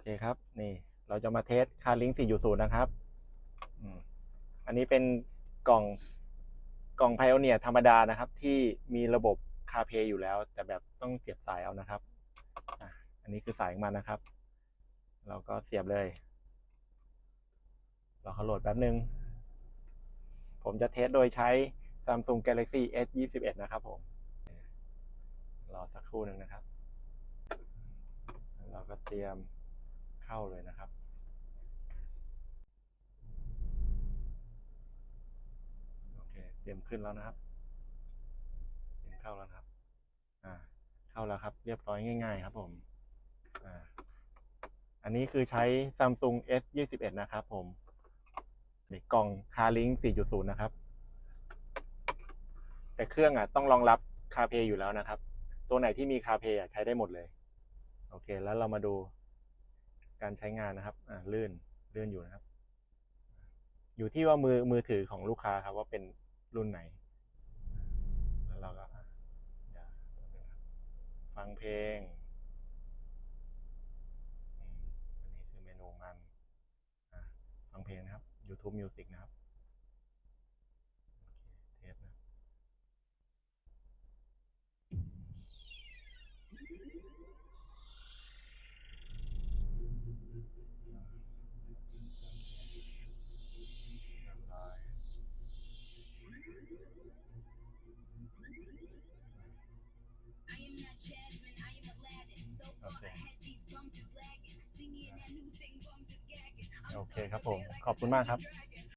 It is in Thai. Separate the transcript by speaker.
Speaker 1: เคครับ นี่เราจะมาเทสคาลิง4.0นะครับอันนี้เป็นกล่องกล่องไพโอเนียธรรมดานะครับ ที่มีระบบคาเพย์อยู่แล้ว แต่แบบต้องเสียบสายเอานะครับอันนี้คือสายของมันนะครับ เราก็เสียบเลยเราเขาโหลดแป๊บนึง ผมจะเทสโดยใช้ Samsung Galaxy S 21นะครับผม รอสักครู่หนึ่งนะครับ เราก็เตรียม เข้าเลยนะครับ โอเค เตรียมขึ้นแล้วนะครับเตรียมเข้าแล้วครับ อ่า เข้าแล้วครับ เรียบร้อยง่าย ๆ ครับผม อ่า อันนี้คือใช้ Samsung S 21นะครับผมนี่กล่อง CarLink 4.0 นะครับ แต่เครื่องอะต้องรองรับ CarPlay อยู่แล้วนะครับ ตัวไหนที่มี CarPlay อะใช้ได้หมดเลย โอเค แล้วเรามาดู การใช้งานนะครับอ่าลื่นลื่นอยู่นะครับ อยู่ที่ว่ามือมือถือของลูกค้าครับว่าเป็นรุ่นไหน แล้วเราก็ฟังเพลงอันนี้คือเมนูมันฟังเพลงนะครับ YouTube Music นะครับ โอเค
Speaker 2: starting
Speaker 1: ครับ
Speaker 2: to
Speaker 1: ผม
Speaker 2: feel like
Speaker 1: ขอบคุณมากครับ
Speaker 2: a dragon.